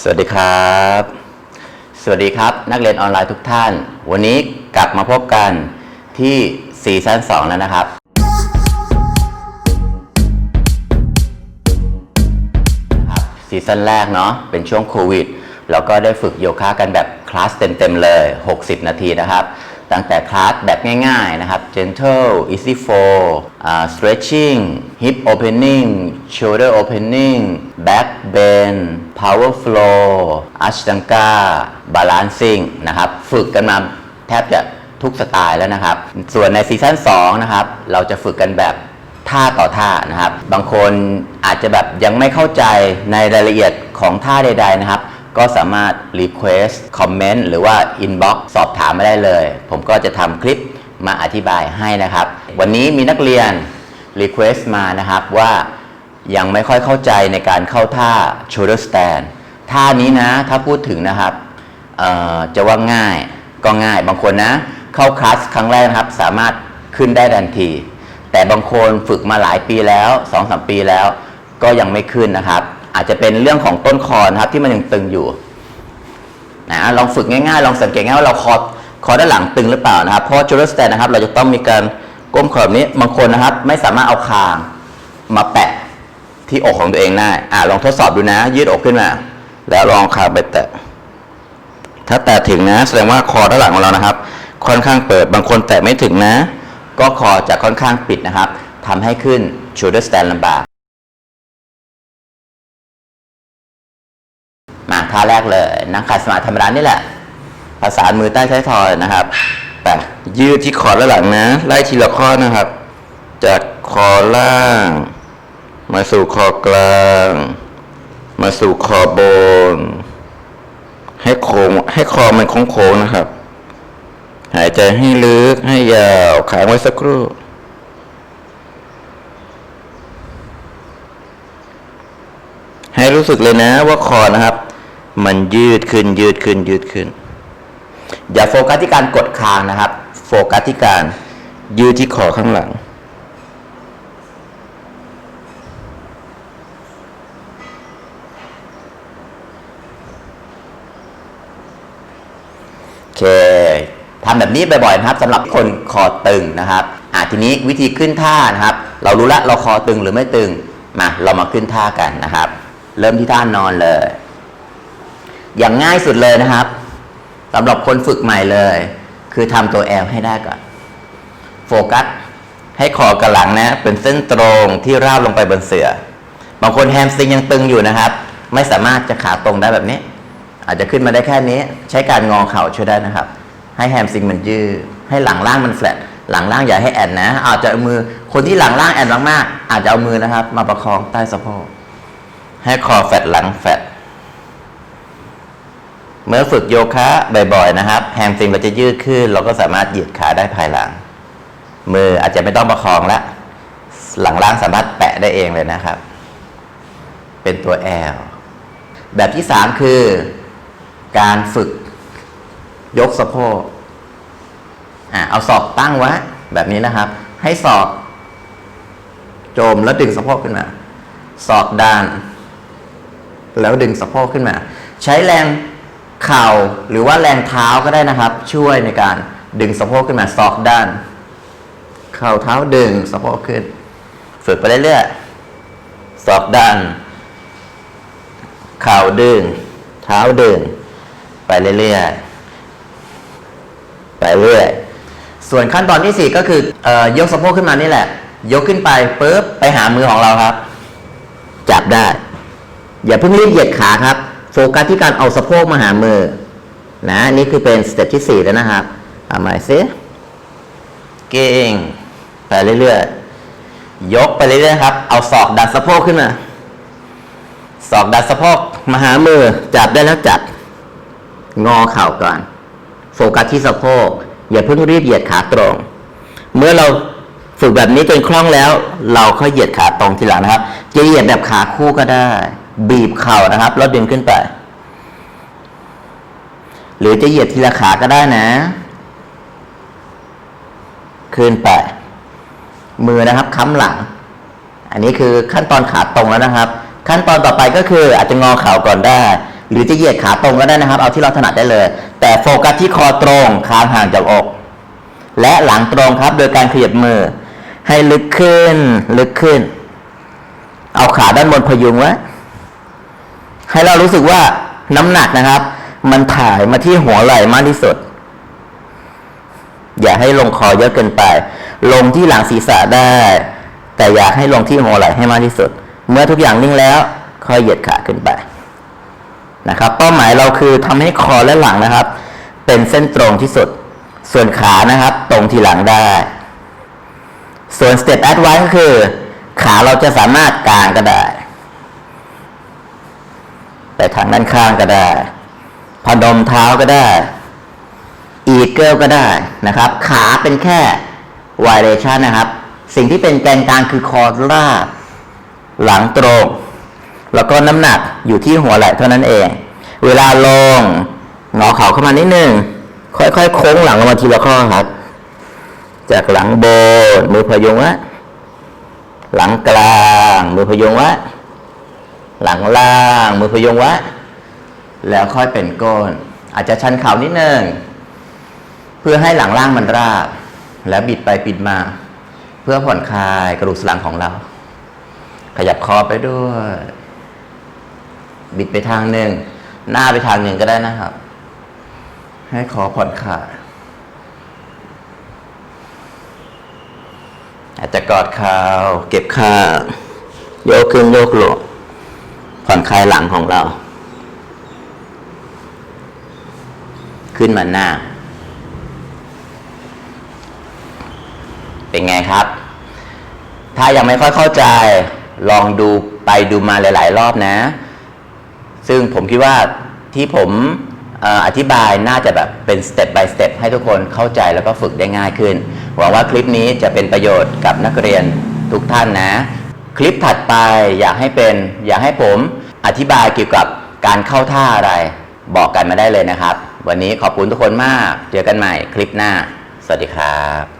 สวัสดีครับ สวัสดีครับ นักเรียนออนไลน์ทุกท่าน วันนี้กลับมาพบกันที่ซีซั่น2 แล้วนะครับครับ ซีซั่นแรกเนาะเป็นช่วงโควิดแล้วก็ได้ฝึกโยคะกันแบบคลาสเต็มๆเลย 60 นาทีนะครับ ตั้งแต่คลาสแบบง่ายๆนะครับ gentle easy flow อ่า stretching hip opening shoulder opening back bend power flow ashtanga balancing นะครับ ฝึกกันมาแทบจะทุกสไตล์แล้วนะครับ ส่วนในซีซั่น2นะครับ เราจะฝึกกันแบบท่าต่อท่านะครับ บางคนอาจจะแบบยังไม่เข้าใจในรายละเอียดของท่าใด ๆ นะครับ ก็สามารถ request comment หรือว่า inbox สอบถามมาได้เลย ผมก็จะทำคลิปมาอธิบายให้นะครับ วันนี้มีนักเรียน request มานะครับว่ายังไม่ค่อยเข้าใจในการเข้าท่า shoulder stand ท่านี้นะถ้าพูดถึงนะครับจะว่าง่ายก็ง่ายบางคนนะ เข้าคลาสครั้งแรกนะครับ สามารถขึ้นได้ทันที แต่บางคนฝึกมาหลายปีแล้ว2อสปีแล้ว ก็ยังไม่ขึ้นนะครับ อาจจะเป็นเรื่องของต้นคอนะครับที่มันยังตึงอยู่นะลองฝึกง่ายๆ ลองสังเกตง่ายว่าเราคอคอด้านหลังตึงหรือเปล่านะครับเพราะจูเลสแตนนะครับ เราจะต้องมีการ ก้มคอแบบนี้บางคนนะครับ ไม่สามารถเอาคางมาแปะที่อกของตัวเองได้อ่าลองทดสอบดูนะ ยืดอกขึ้นมา แล้วลองคางไปแตะ ถ้าแตะถึงนะ แสดงว่าคอด้านหลังของเรานะครับ ค่อนข้างเปิดบางคนแตะไม่ถึงนะ ก็คอจะค่อนข้างปิดนะครับทำให้ขึ้น shoulder stand ลำบากมาท่าแรกเลยนั่งขัดสมาธิธรรมดานี่แหละ ประสานมือใต้ท้ทอยนะครับ แต่ยืดที่คอด้านหลังนะ ไล่ทีละข้อนะครับ จากคอล่าง มาสู่คอกลาง มาสู่คอบน ให้โค้งให้คอมันโค้งๆนะครับ หายใจให้ลึกให้ยาวค้างไว้สักครู่ให้รู้สึกเลยนะว่าคอนะครับ มันยืดขึ้นยืดขึ้นยืดขึ้น อย่าโฟกัสที่การกดคางนะครับ โฟกัสที่การยืดที่คอข้างหลัง โอเคทำแบบนี้บ่อยๆนะครับสำหรับคนคอตึงนะครับอะทีนี้วิธีขึ้นท่านะครับ เรารู้ละเราคอตึงหรือไม่ตึงมาเรามาขึ้นท่ากันนะครับ เริ่มที่ท่านอนเลย อย่างง่ายสุดเลยนะครับ สำหรับคนฝึกใหม่เลย คือทำตัวแอลให้ได้ก่อน โฟกัส ให้คอกับหลังนะ เป็นเส้นตรงที่ราบลงไปบนเสือ บางคนแฮมสตริงยังตึงอยู่นะครับ ไม่สามารถจะขาตรงได้แบบนี้ อาจจะขึ้นมาได้แค่นี้ ใช้การงอเข่าช่วยได้นะครับ ให้แฮมสตริงมันยืดให้หลังล่างมันแฟลตหลังล่างอย่าให้แอนนะ อาจจะเอามือคนที่หลังล่างแอนมากๆอาจจะเอามือนะครับ มาประคองใต้สะโพกให้คอแฟลตหลังแฟลต เมื่อฝึกโยคะบ่อยๆนะครับแฮมสตริงเราจะยืดขึ้น เราก็สามารถเหยียดขาได้ภายหลัง มืออาจจะไม่ต้องประคองล้วหลังล่างสามารถแปะได้เองเลยนะครับ เป็นตัว L แบบที่สามคือ การฝึกยกสะโพกอะเอาศอกตั้งไว้แบบนี้นะครับ ให้ศอก โจมแล้วดึงสะโพกขึ้นมาศอกด้าน แล้วดึงสะโพกขึ้นมา ใช้แรง เข่าหรือว่าแรงเท้าก็ได้นะครับ ช่วยในการดึงสะโพกขึ้นมาศอกด้าน เข่าเท้าดึงสะโพกขึ้น ฝึกไปเรื่อยๆศอกด้าน เข่าดึง เท้าดึง ไปเรื่อยๆไปเรื่อยส่วนขั้นตอนที่สี่ก็คือออยกสะโพกขึ้นมานี่แหละ ยกขึ้นไปปุ๊บไปหามือของเราครับ จับได้ อย่าเพิ่งรีบเหยียดขาครับ โฟกัสที่การเอาสะโพกมาหามือนะนี่คือเป็นสเต็ปที่สี่แล้วนะครับเอาใหม่ซิเก่งไปเรื่อยๆยกไปเรื่อยๆครับ เอาศอกดันสะโพกขึ้นมาศอกดันสะโพกมาหามือจับได้แล้วจับงอเข่าก่อน โฟกัสที่สะโพกอย่าเพิ่งรีบเหยียดขาตรง เมื่อเราฝึกแบบนี้จนคล่องแล้ว เราค่อยเหยียดขาตรงทีหลังนะครับ จะเหยียดแบบขาคู่ก็ได้ บีบเข่านะครับ แล้วดึงขึ้นไป หรือจะเหยียดทีละขาก็ได้นะ ขึ้นไป มือนะครับค้ำหลัง อันนี้คือขั้นตอนขาตรงแล้วนะครับ ขั้นตอนต่อไปก็คืออาจจะงอเข่าก่อนได้ หรือจะเหยียดขาตรงก็ได้นะครับ เอาที่เราถนัดได้เลย แต่โฟกัสที่คอตรงคางห่างจากอก และหลังตรงครับ โดยการขยับมือ ให้ลึกขึ้น ลึกขึ้น เอาขาด้านบนพยุงไว้ ให้เรารู้สึกว่าน้ำหนักนะครับ มันถ่ายมาที่หัวไหล่มากที่สุด อย่าให้ลงคอเยอะเกินไป ลงที่หลังศีรษะได้ แต่อย่าให้ลงที่หัวไหล่ให้มากที่สุด เมื่อทุกอย่างนิ่งแล้วค่อยเหยียดขาขึ้นไปนะครับ เป้าหมายเราคือทำให้คอและหลังนะครับ เป็นเส้นตรงที่สุด ส่วนขานะครับ ตรงทีหลังได้ ส่วนสเต็ปแอดไวก็คือ ขาเราจะสามารถกางก็ได้ ไปทางด้านข้างก็ได้พนมเท้าก็ได้ อีเกิลก็ได้นะครับ ขาเป็นแค่วายเรชันนะครับ สิ่งที่เป็นแกนกลางคือคอราหลังตรง แล้วก็น้ำหนักอยู่ที่หัวไหล่เท่านั้นเอง เวลาลงงอเข่าเข้ามานิดนึงค่อยๆโค้งหลังลงมาทีละข้อครับ จากหลังโบนมือพยุงไว้หลังกลางมือพยุงไว้ หลังล่างมือพยงไว้แล้วค่อยเป็นก้น อาจจะชันเข่านิดนึงเพื่อให้หลังล่างมันราบ แล้วบิดไปบิดมา เพื่อผ่อนคลายกระดูกสันหลังของเรา ขยับคอไปด้วย บิดไปทางหนึ่งหน้าไปทางหนึ่งก็ได้นะครับ ให้คอผ่อนคลายอาจจะกอดเข่าเก็บข้างโยกขึ้นโยกลง ผ่อนคลายหลังของเรา ขึ้นมาหน้า เป็นไงครับ ถ้ายังไม่ค่อยเข้าใจ ลองดูไปดูมาหลาย ๆ รอบนะ ซึ่งผมคิดว่าที่ผมออธิบายน่าจะแบบเป็นสเต็ป by สเต็ปให้ทุกคนเข้าใจแล้วก็ฝึกได้ง่ายขึ้น หวังว่าคลิปนี้จะเป็นประโยชน์กับนักเรียนทุกท่านนะ คลิปถัดไปอยากให้เป็นอยากให้ผมอธิบายเกี่ยวกับการเข้าท่าอะไร บอกกันมาได้เลยนะครับ วันนี้ขอบคุณทุกคนมาก เจอกันใหม่คลิปหน้า สวัสดีครับ